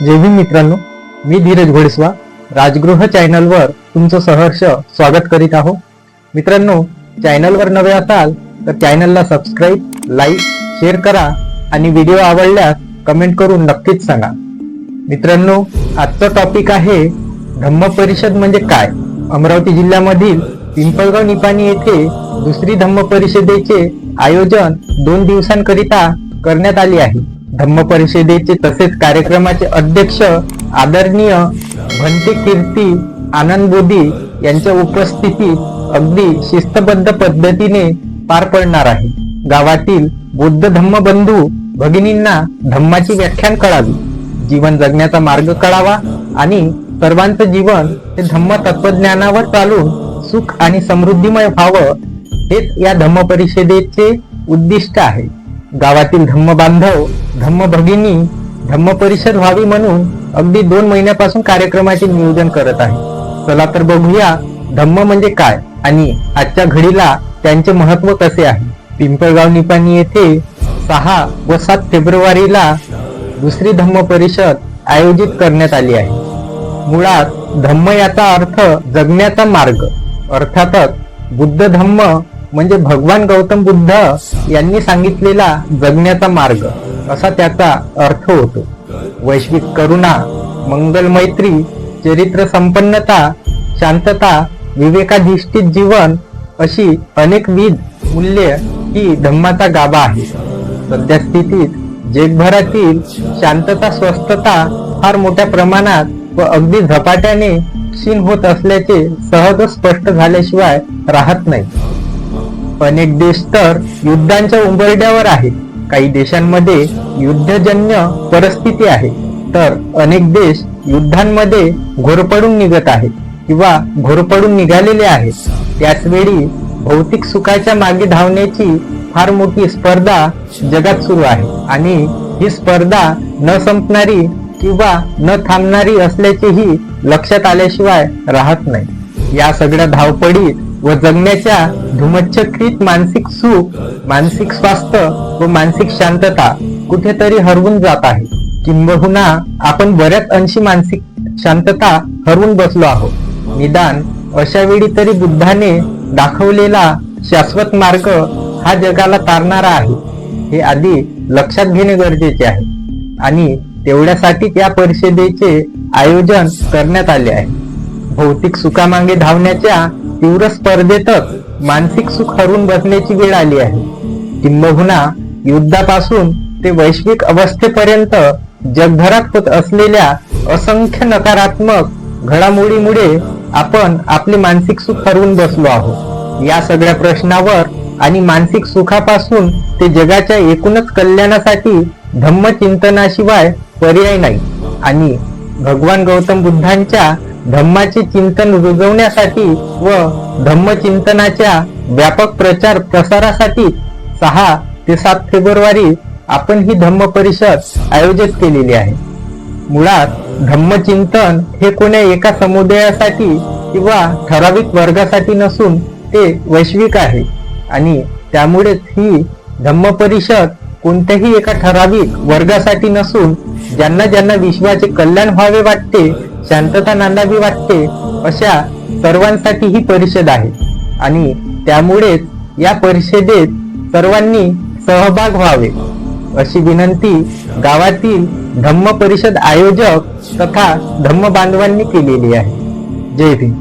जय भीम मित्रांनो मी धीरज घोडेस्वा राजगृह चॅनलवर तुमचं सहर्ष स्वागत करीत आहो. मित्रांनो चॅनलवर नवे असाल तर चॅनलला सबस्क्राईब लाईक शेअर करा आणि व्हिडिओ आवडल्यास कमेंट करून नक्कीच सांगा. मित्रांनो आजचं टॉपिक आहे धम्म परिषद म्हणजे काय? अमरावती जिल्ह्यामधील पिंपळगाव निपाणी येथे दुसरी धम्म परिषदेचे आयोजन दोन दिवसांकरिता करण्यात आले आहे. धम्म परिषदेचे तसेच कार्यक्रमाचे अध्यक्ष आदरणीय भंते कीर्ती आनंद बोधी यांच्या उपस्थितीत अगदी शिस्तबद्ध पद्धतीने पार पडणार आहे. गावातील बौद्ध धम्म बंधू भगिनींना धम्माची व्याख्यान कळावी. जीवन जगण्याचा मार्ग कळावा आणि सर्वांचं जीवन हे धम्म तत्वज्ञानावर चालून सुख आणि समृद्धीमय व्हावं हेच या धम्म परिषदेचे उद्दिष्ट आहे. गावातील धम्म बांधव धम्म भगिनी धम्म परिषद व्हावी म्हणून अगदी दोन महिन्यापासून कार्यक्रमाचे नियोजन करत आहे. चला तर बघूया धम्म म्हणजे काय आणि आजच्या घडीला त्यांचे महत्त्व कसे आहे. पिंपळगाव निपाणी येथे सहा व सात फेब्रुवारीला दुसरी धम्म परिषद आयोजित करण्यात आली आहे. मुळात धम्म याचा अर्थ जगण्याचा मार्ग अर्थातच बुद्ध धम्म म्हणजे भगवान गौतम बुद्ध यांनी सांगितलेला जगण्याचा मार्ग असा त्याचा अर्थ होतो. वैश्विक करुणा मंगल मैत्री चरित्र संपन्नता शांतता विवेकाधिष्ठित जीवन अशी अनेकविध मूल्य ही धम्माचा गाभा आहे. सध्या स्थितीत जगभरातील शांतता स्वस्थता फार मोठ्या प्रमाणात व अगदी झपाट्याने क्षीण होत असल्याचे सहज स्पष्ट झाल्याशिवाय राहत नाही. अनेक देश तर युद्धांच्या उंबरड्यावर आहेत. काही देशांमध्ये युद्धजन्य परिस्थिती आहे. तर अनेक देश युद्धांमध्ये घोरपडून निघत आहेत किंवा घोरपडून निघालेले आहेत. त्याच वेळी भौतिक सुखाच्या मागे धावण्याची फार मोठी स्पर्धा जगात सुरू आहे आणि ही स्पर्धा न संपणारी किंवा न थांबणारी असल्याचेही लक्षात आल्याशिवाय राहत नाही. या सगळ्या धावपडीत व जगण्याच्या धुमच्छक्रीत मानसिक सुख मानसिक स्वास्थ्य व मानसिक शांतता कुठेतरी हरवून जात आहे. किंबहुना आपण बऱ्याच अंशी मानसिक शांतता हरवून बसलो आहोत. निदान अशा वेळी तरी बुद्धाने दाखवलेला शाश्वत मार्ग हा जगाला तारणारा आहे. हे आधी लक्षात घेणे गरजेचे आहे. आणि तेवढ्यासाठीच या परिषदेचे आयोजन करण्यात आले आहे. भौतिक सुखामागे धावण्याच्या तीव्र स्पर्धेतच मानसिक सुख हरून बसण्याची वेळ आली आहे. किंबहुना युद्धापासून ते वैश्विक अवस्थेपर्यंत जगभरात होत असलेल्या असंख्य नकारात्मक घडामोडीमुळे आपण आपले मानसिक सुख हरवून बसलो आहोत. या सगळ्या प्रश्नावर आणि मानसिक सुखापासून ते जगाच्या एकूणच कल्याणासाठी धम्मचिंतनाशिवाय पर्याय नाही. आणि भगवान गौतम बुद्धांच्या धम्माचे चिंतन रुजवण्यासाठी व धम्मचिंतनाच्या व्यापक प्रचार प्रसारासाठी सहा ते सात फेब्रुवारी आपण ही धम्म परिषद आयोजित केलेली आहे. मुळात धम्मचिंतन हे कोण्या एका समुदायासाठी किंवा ठराविक वर्गासाठी नसून ते वैश्विक आहे आणि त्यामुळेच ही धम्म परिषद कोणत्याही एका ठराविक वर्गासाठी नसून ज्यांना ज्यांना विश्वाचे कल्याण व्हावे वाटते शांतता नांदावी वाटते अशा सर्वांसाठी ही परिषद आहे. आणि त्यामुळेच या परिषदेत सर्वांनी सहभाग व्हावे. अशी विनंती गावातील धम्म परिषद आयोजक तथा धम्म बांधवांनी केलेली आहे. जय भीम.